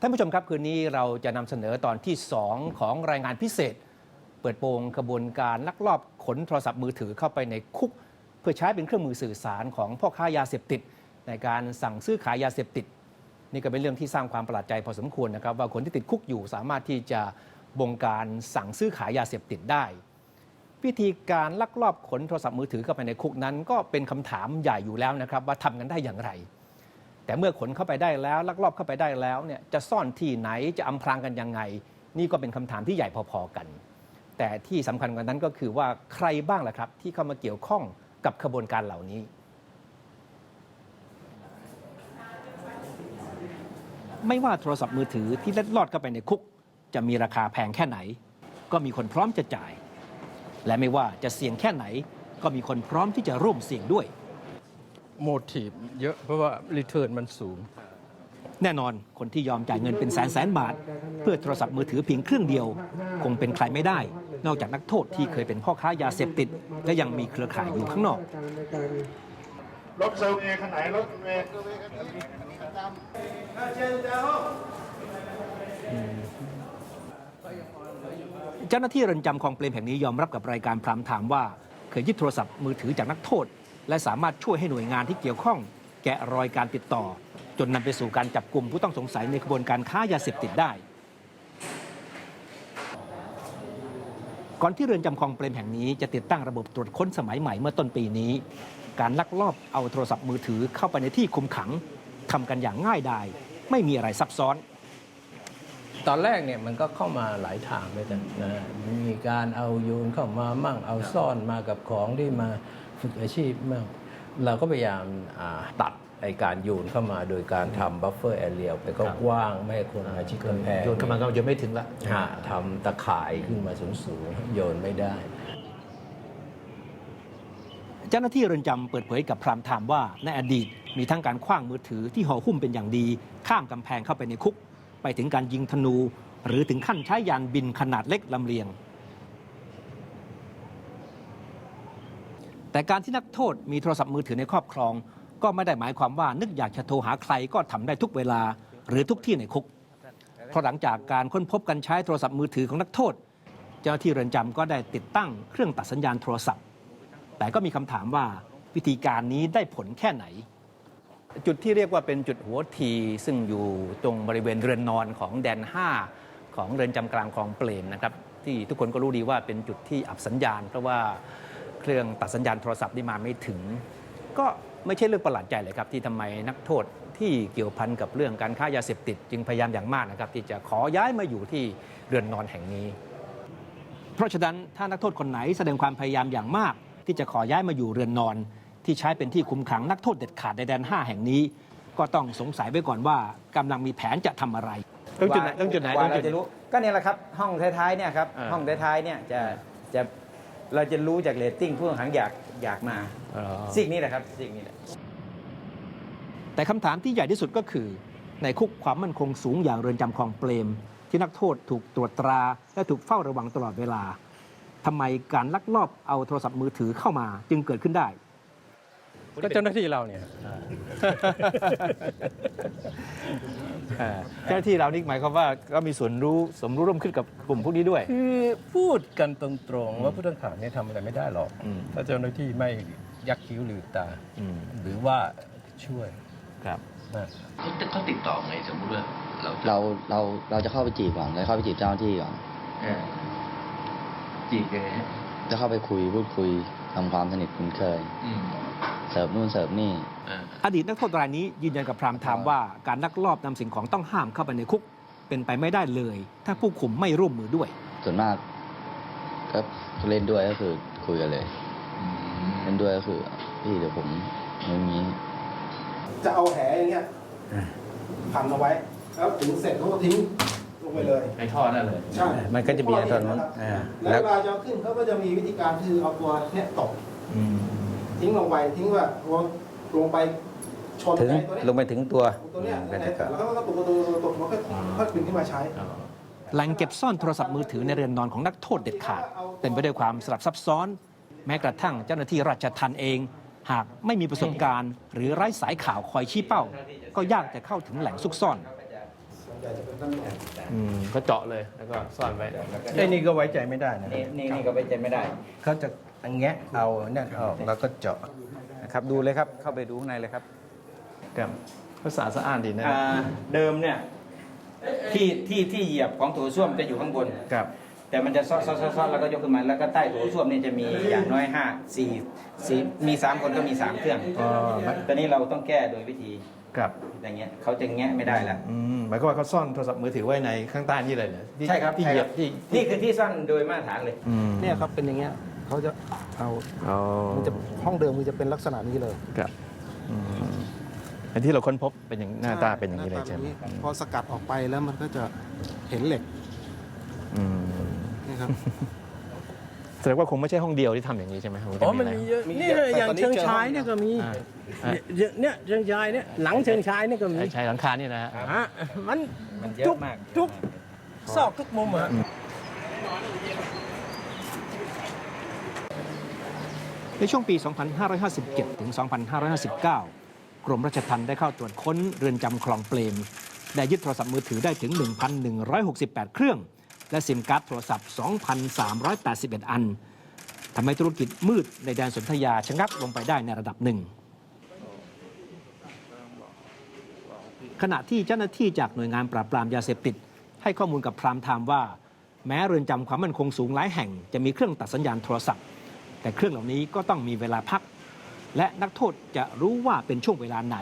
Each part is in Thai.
ท่านผู้ชมครับคืนนี้เราจะนำเสนอตอนที่ 2 ของรายงานพิเศษ เปิดโปงกระบวนการลักลอบขนโทรศัพท์มือถือเข้าไปในคุก เพื่อใช้เป็นเครื่องมือสื่อสารของพ่อค้ายาเสพติด ในการสั่งซื้อขายยาเสพติด นี่ก็เป็นเรื่องที่สร้างความประหลาดใจพอสมควรนะครับ ว่าคนที่ติดคุกอยู่สามารถที่จะบงการสั่งซื้อขายยาเสพติดได้วิธีการลักลอบขนโทรศัพท์มือถือเข้าไปในคุกนั้น ก็เป็นคำถามใหญ่อยู่แล้วนะครับ ว่าทำกันได้อย่างไร แต่เมื่อขนเข้าไปได้แล้วลักลอบเข้าไปได้แล้วเนี่ยจะซ่อนที่ไหนจะอำพรางกันยังไง นี่ก็เป็นคำถามที่ใหญ่พอๆกัน แต่ที่สำคัญกว่านั้นก็คือว่าใครบ้างล่ะครับ ที่เข้ามาเกี่ยวข้องกับขบวนการเหล่านี้ ไม่ว่าโทรศัพท์มือถือที่เล็ดลอดเข้าไปในคุก จะมีราคาแพงแค่ไหน ก็มีคนพร้อมจะจ่าย และไม่ว่าจะเสี่ยงแค่ไหน ก็มีคนพร้อมที่จะร่วมเสี่ยงด้วย โมทีฟเยอะเพราะว่ารีเทิร์นมันสูง แน่นอนคนที่ยอมจ่ายเงินเป็นแสนแสนบาท เพื่อโทรศัพท์มือถือเพียงเครื่องเดียว คงเป็นใครไม่ได้ นอกจากนักโทษที่เคยเป็นพ่อค้ายาเสพติด และยังมีเครือข่ายอยู่ข้างนอกรถเซลเอคันไหนรถเมย์เจ้าหน้าที่เรือนจำคลองเปรมแห่งนี้ยอมรับกับรายการพรามถามว่า เคยยึดโทรศัพท์มือถือจากนักโทษ และสามารถช่วยให้หน่วยงานที่เกี่ยวข้อง แกะรอยการติดต่อ จนนำไปสู่การจับกลุ่มผู้ต้องสงสัยในกระบวนการค้ายาเสพติดได้ ก่อนที่เรือนจำคลองเปรมแห่งนี้จะติดตั้งระบบตรวจค้นสมัยใหม่เมื่อต้นปีนี้ การลักลอบเอาโทรศัพท์มือถือเข้าไปในที่คุมขังทำกันอย่างง่ายดายไม่มีอะไรซับซ้อนตอนแรกเนี่ยมันก็เข้ามาหลายทางด้วยกันนะมีการเอาโยนเข้ามามั่งเอาซ่อนมากับของที่มา ฝึกอาชีพมั่งเราก็พยายามอ่าตัดไอการโยนเข้ามาโดยการทำบัฟเฟอร์แอเรียไปก็กว้างไม่ให้คนอาชีพกำแพงโยนเข้ามาก็โยนไม่ถึงละฮะทำตะข่ายขึ้นมาสูงๆโยนไม่ได้ เจ้าหน้าที่เรือนจำเปิดเผยกับพรามไทม์ว่าในอดีตมีทั้งการคว้างมือถือที่ห่อหุ้มเป็นอย่างดี ข้ามกำแพงเข้าไปในคุก ไปถึงการยิงธนู หรือถึงขั้นใช้ยานบินขนาดเล็กลำเลียง แต่การที่นักโทษมีโทรศัพท์มือถือในครอบครอง ก็ไม่ได้หมายความว่านึกอยากจะโทรหาใครก็ทำได้ทุกเวลาหรือทุกที่ในคุก เพราะหลังจากการค้นพบการใช้โทรศัพท์มือถือของนักโทษ เจ้าหน้าที่เรือนจำก็ได้ติดตั้งเครื่องตัดสัญญาณโทรศัพท์ แต่ก็มีคำถามว่าวิธีการนี้ได้ผลแค่ไหน จุดที่เรียกว่าเป็นจุดหัวทีซึ่งอยู่ตรงบริเวณเรือนนอนของแดน 5 ของเรือนจำกลางคลองเปรมนะครับที่ทุกคนก็รู้ดีว่าเป็นจุดที่อับสัญญาณ เพราะว่า รื่องตัดสัญญาณโทรศัพท์นี่มาไม่ถึง ก็ไม่ใช่เรื่องประหลาดใจเลยครับ ที่ทำไมนักโทษที่เกี่ยวพันกับเรื่องการค้ายาเสพติด จึงพยายามอย่างมากนะครับ ที่จะขอย้ายมาอยู่ที่เรือนนอนแห่งนี้ เพราะฉะนั้นถ้านักโทษคนไหนแสดงความพยายามอย่างมาก ที่จะขอย้ายมาอยู่เรือนนอน ที่ใช้เป็นที่คุมขังนักโทษเด็ดขาดในแดน 5 แห่งนี้ ก็ต้องสงสัยไว้ก่อนว่ากำลังมีแผนจะทำอะไรต้องจุดไหนต้องจุดไหนกว่าต้องจุดไหนเราจะรู้ก็เนี่ยแหละครับห้องท้ายๆเนี่ยครับอ่าห้องท้ายๆเนี่ยจะจะ เราจะรู้จากเรตติ้งผู้ต้องขังอยากอยากมาสิ่งนี้แหละครับสิ่งนี้แหละแต่คำถามที่ใหญ่ที่สุดก็คือ ในคุกความมั่นคงสูงอย่างเรือนจำคลองเปรม ที่นักโทษถูกตรวจตรา และถูกเฝ้าระวังตลอดเวลาทำไมการลักลอบเอาโทรศัพท์มือถือเข้ามาจึงเกิดขึ้นได้ก็เจ้าหน้าที่เราเนี่ย เจ้าหน้าที่เรานี่หมายความว่าก็มีส่วนรู้สมรู้ร่วมขึ้นกับกลุ่มพวกนี้ด้วย คือพูดกันตรงๆว่าผู้ต้องขังเนี่ยทำอะไรไม่ได้หรอก อืม ถ้าเจ้าหน้าที่ไม่ยักคิ้วหรือตา อืมหรือว่าช่วยครับ นะเขาเขาติดต่อไงสมมติว่าเราจะเราเราเราจะเข้าไปจีบก่อนเราเข้าไปจีบเจ้าหน้าที่ก่อนเอ่อจีบยังไงฮะจะเข้าไปคุยพูดคุยทำความสนิทคุ้นเคย อืม เสิร์ฟนู่นเสิร์ฟนี่อ่าอดีตนักโทษรายนี้ยืนยันกับพรามไทม์ว่าการลักลอบนำสิ่งของต้องห้ามเข้าไปในคุก เป็นไปไม่ได้เลย ถ้าผู้คุมไม่ร่วมมือด้วย ส่วนมากก็เล่นด้วยก็คือคุยกันเลยอืมเล่นด้วยก็คือ พี่เดี๋ยวผมอย่างนี้ จะเอาแหอย่างเงี้ยพันเอาไว้ แล้วถึงเสร็จเขาก็ทิ้งลงไปเลย ในท่อนั่นเลย ใช่มันก็จะมีอันตอนนั้นแล้วอ่าเวลาจะเอาขึ้นเขาก็จะมีวิธีการคือเอาตัวเนี่ยตก ทิ้งลงไปทิ้งว่าลงลงไปชนถึงไอ้ตัวเนี้ยลงไปถึงตัวตัวเนี้ยก็จะเกิดแล้วก็ตกตกตกตกแล้วก็ค่อยดึงขึ้นมาใช้แหล่งเก็บซ่อนโทรศัพท์มือถือในเรือนนอนของนักโทษเด็ดขาด เต็มไปด้วยความสลับซับซ้อน แม้กระทั่งเจ้าหน้าที่ราชทัณฑ์เอง หากไม่มีประสบการณ์ หรือไร้สายข่าวคอยชี้เป้า ก็ยากจะเข้าถึงแหล่งซุกซ่อนส่วน ใหญ่แต่จะเป็นตำแหน่งอืมก็เจาะเลยแล้วก็ซ่อนไว้ไอ้นี่ก็ไว้ใจไม่ได้นะนี่นี่นี่ก็ไปใจไม่ได้ เขาจะแงะเอาเนี่ยออกแล้วก็เจาะนะครับดูเลยครับ เข้าไปดูข้างในเลยครับครับภาษาสะอ้านดีนะอ่าเดิมเนี่ยที่ที่ที่เหยียบของโถส้วมจะอยู่ข้างบน ครับ แต่มันจะซ้อซ้อซ้อซ้อแล้วก็ยกขึ้นมาแล้วก็ใต้โถส้วมเนี่ยจะมีอย่างน้อยห้าสี่สี่มีสามคนก็มีสามเครื่องอ๋อ ตอนนี้เราต้องแก้โดยวิธี ครับอย่างเงี้ยเขาจะแงะไม่ได้แล้วอืมหมายความว่าเขาซ่อนโทรศัพท์มือถือไว้ในข้างใต้นี่เลยเหรอที่ใช่ครับที่ใช่เหยีคยรับบที่นี่คือที่ซ่อนโดยมาตรฐานเลยอืมเนี่ยครับเป็นอย่างเงี้ยเขาจะเอาอ๋อมันจะห้องเดิมมันจะเป็นลักษณะนี้เลยครับอืมอันที่เราค้นพบเป็นอย่างหน้าตาเป็นอย่างนี้เลยหใช่ไหมตาแบบพอสกัดออกไปแล้วมันก็จะเห็นเหล็กอืมนี่ครับ แสดงว่าคงไม่ใช่ห้องเดียวที่ทำอย่างนี้ใช่ไหมคงจะอ๋อมันหลายมีเยอะมีนี่เยอะแต่อย่างตอนนี้เชิงเจอชายเนี่ยก็มีอ่าอ่าเนี่ยเนี่ยเชิงชายเนี่ยหลังเชิงชายเนี่ยก็มีไอ้ชายหลังคาเนี่ยนะฮะฮะมันมันเยอะมาก ทุกซอกทุกมุมอะ ในช่วงปี 2557 ถึง 2559 กรมราชทัณฑ์ได้เข้าตรวจค้นเรือนจำคลองเปรม ได้ยึดโทรศัพท์มือถือได้ถึง 1,168 เครื่อง และซิมการ์ดโทรศัพท์ 2,381 อันทำให้ธุรกิจมืดในแดนสนธยาชะงักลงไปได้ในระดับหนึ่ง ขณะที่เจ้าหน้าที่จากหน่วยงานปราบปรามยาเสพติด ให้ข้อมูลกับพรามไทม์ว่า แม้เรือนจำความมั่นคงสูงหลายแห่งจะมีเครื่องตัดสัญญาณโทรศัพท์ แต่เครื่องเหล่านี้ก็ต้องมีเวลาพัก และนักโทษจะรู้ว่าเป็นช่วงเวลาไหน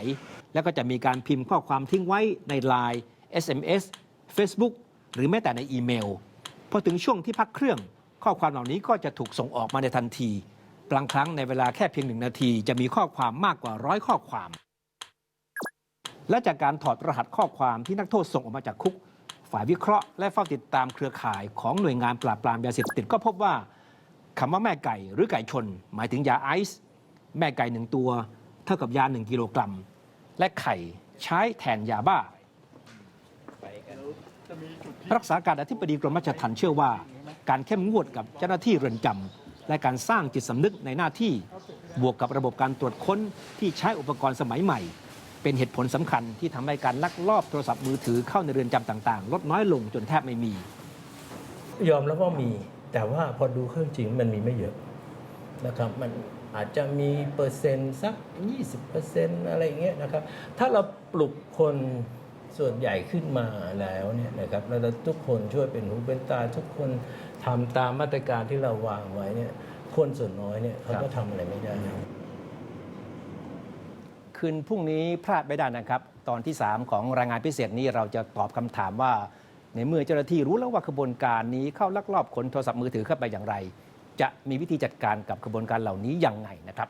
แล้วก็จะมีการพิมพ์ข้อความทิ้งไว้ใน Line SMS Facebook หรือแม้แต่ในอีเมลพอถึงช่วงที่พักเครื่อง ข้อความเหล่านี้ก็จะถูกส่งออกมาในทันทีบางครั้งในเวลาแค่เพียงหนึ่งนาที จะมีข้อความมากกว่าร้อยข้อความ และจากการถอดรหัสข้อความที่นักโทษส่งออกมาจากคุก ฝ่ายวิเคราะห์และเฝ้าติดตามเครือข่ายของหน่วยงานปราบปรามยาเสพติดก็พบว่าคำว่าแม่ไก่หรือไก่ชน หมายถึงยาไอซ์แม่ไก่หนึ่งตัว เท่ากับยาหนึ่งกิโลกรัม และไข่ใช้แทนยาบ้า รักษาการอธิบดีกรมราชทัณฑ์เชื่อว่า การเข้มงวดกับเจ้าหน้าที่เรือนจำและการสร้างจิตสำนึกในหน้าที่ บวกกับระบบการตรวจค้นที่ใช้อุปกรณ์สมัยใหม่ เป็นเหตุผลสำคัญที่ทำให้การลักลอบโทรศัพท์มือถือเข้าในเรือนจำต่าง ๆ ลดน้อยลงจนแทบไม่มี ยอมรับว่ามี แต่ว่าพอดูเครื่องจริงมันมีไม่เยอะนะครับมันอาจจะมีเปอร์เซ็นต์สัก 20%อะไรอย่างเงี้ยนะครับ ถ้าเราปลุกคน ส่วนใหญ่ขึ้นมาแล้วเนี่ยนะครับแล้วเราทุกคนช่วยเป็นหูเป็นตา ทุกคนทำตามมาตรการที่เราวางไว้เนี่ยคนส่วนน้อยเนี่ยเขาก็ทำอะไรไม่ได้คืนพรุ่งนี้พลาดไม่ได้นะครับ ตอนที่ 3 ของรายงานพิเศษนี้เราจะตอบคำถามว่า ในเมื่อเจ้าหน้าที่รู้แล้วว่าขบวนการนี้เข้าลักลอบขนโทรศัพท์มือถือเข้าไปอย่างไร จะมีวิธีจัดการกับขบวนการเหล่านี้ยังไงนะครับ